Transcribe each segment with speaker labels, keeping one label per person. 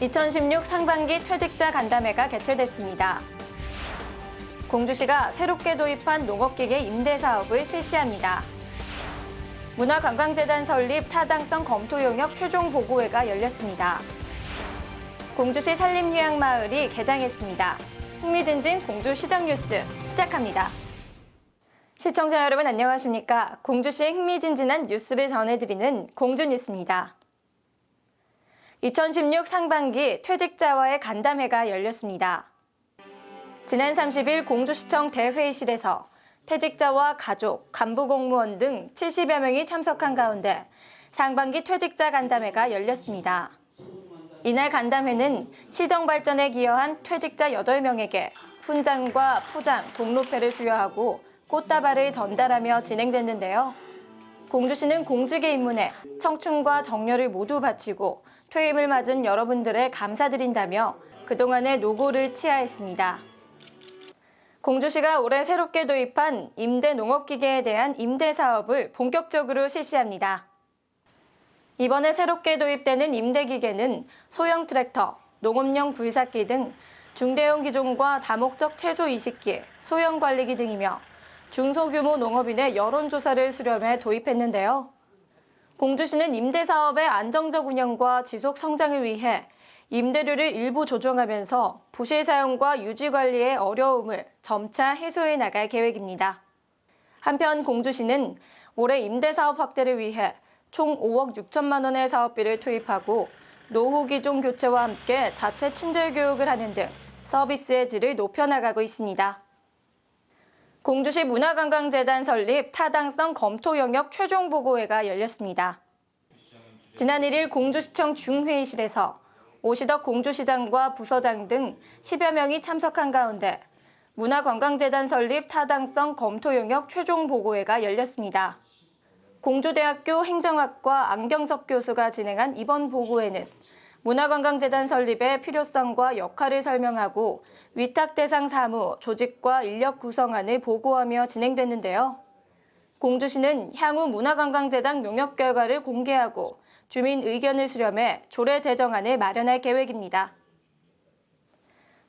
Speaker 1: 2016 상반기 퇴직자 간담회가 개최됐습니다. 공주시가 새롭게 도입한 농업기계 임대 사업을 실시합니다. 문화관광재단 설립 타당성 검토 용역 최종 보고회가 열렸습니다. 공주시 산림휴양마을이 개장했습니다. 흥미진진 공주시정 뉴스 시작합니다. 시청자 여러분 안녕하십니까? 공주시의 흥미진진한 뉴스를 전해드리는 공주뉴스입니다. 2016 상반기 퇴직자와의 간담회가 열렸습니다. 지난 30일 공주시청 대회의실에서 퇴직자와 가족, 간부 공무원 등 70여 명이 참석한 가운데 상반기 퇴직자 간담회가 열렸습니다. 이날 간담회는 시정 발전에 기여한 퇴직자 8명에게 훈장과 포장, 공로패를 수여하고 꽃다발을 전달하며 진행됐는데요. 공주시는 공직에 입문해 청춘과 정열을 모두 바치고 퇴임을 맞은 여러분들의 감사드린다며 그동안의 노고를 치하했습니다. 공주시가 올해 새롭게 도입한 임대 농업기계에 대한 임대 사업을 본격적으로 실시합니다. 이번에 새롭게 도입되는 임대기계는 소형 트랙터, 농업용 굴삭기 등 중대형 기종과 다목적 채소 이식기, 소형 관리기 등이며 중소규모 농업인의 여론조사를 수렴해 도입했는데요. 공주시는 임대 사업의 안정적 운영과 지속 성장을 위해 임대료를 일부 조정하면서 부실 사용과 유지 관리의 어려움을 점차 해소해 나갈 계획입니다. 한편 공주시는 올해 임대 사업 확대를 위해 총 5억 6천만 원의 사업비를 투입하고 노후 기종 교체와 함께 자체 친절 교육을 하는 등 서비스의 질을 높여 나가고 있습니다. 공주시 문화관광재단 설립 타당성 검토 영역 최종 보고회가 열렸습니다. 지난 1일 공주시청 중회의실에서 오시덕 공주시장과 부서장 등 10여 명이 참석한 가운데 문화관광재단 설립 타당성 검토 영역 최종 보고회가 열렸습니다. 공주대학교 행정학과 안경석 교수가 진행한 이번 보고회는 문화관광재단 설립의 필요성과 역할을 설명하고 위탁 대상 사무, 조직과 인력 구성안을 보고하며 진행됐는데요. 공주시는 향후 문화관광재단 용역 결과를 공개하고 주민 의견을 수렴해 조례 제정안을 마련할 계획입니다.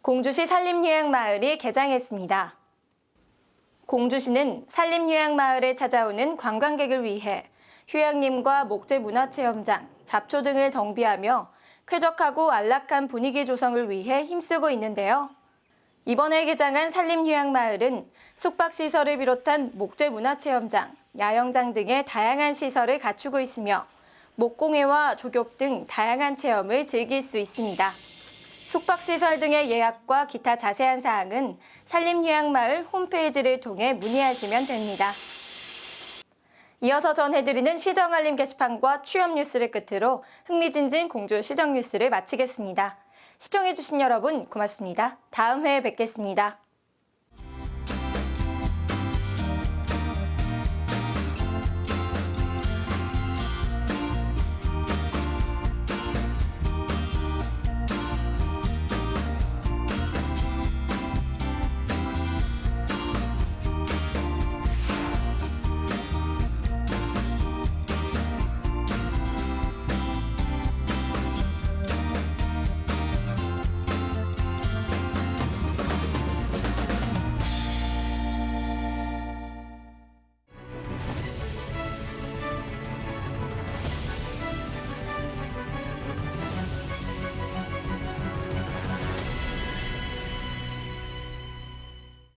Speaker 1: 공주시 산림휴양마을이 개장했습니다. 공주시는 산림휴양마을에 찾아오는 관광객을 위해 휴양림과 목재 문화체험장, 잡초 등을 정비하며 쾌적하고 안락한 분위기 조성을 위해 힘쓰고 있는데요. 이번에 개장한 산림휴양마을은 숙박시설을 비롯한 목재 문화체험장, 야영장 등의 다양한 시설을 갖추고 있으며 목공예와 조격 등 다양한 체험을 즐길 수 있습니다. 숙박시설 등의 예약과 기타 자세한 사항은 산림휴양마을 홈페이지를 통해 문의하시면 됩니다. 이어서 전해드리는 시정 알림 게시판과 취업 뉴스를 끝으로 흥미진진 공주 시정 뉴스를 마치겠습니다. 시청해주신 여러분 고맙습니다. 다음 회에 뵙겠습니다.